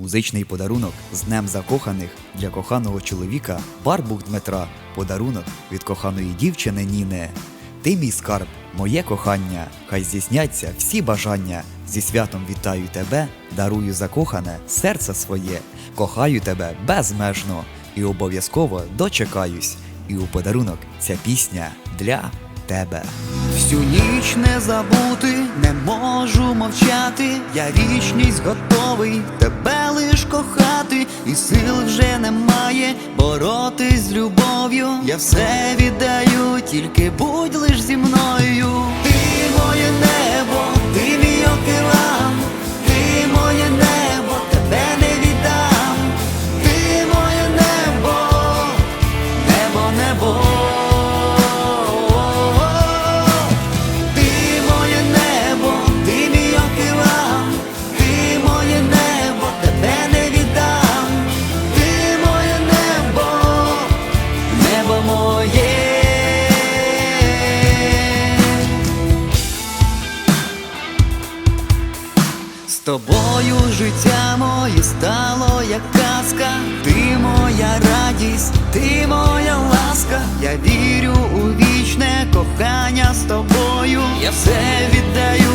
Музичний подарунок з Днем закоханих для коханого чоловіка Барбух Дмитра. Подарунок від коханої дівчини Ніни. Ти мій скарб, моє кохання, хай здійсняться всі бажання. Зі святом вітаю тебе, дарую закохане серце своє, кохаю тебе безмежно і обов'язково дочекаюсь. І у подарунок ця пісня для тебе. Всю ніч не забути, не можу мовчати. Я вічність готовий тебе лиш кохати, і сил вже немає боротись з любов'ю. Я все віддаю, тільки будь лиш зі мною. Ти моє небо, тобою життя моє стало як казка, ти моя радість, ти моя ласка, я вірю у вічне кохання з тобою. Я все віддаю,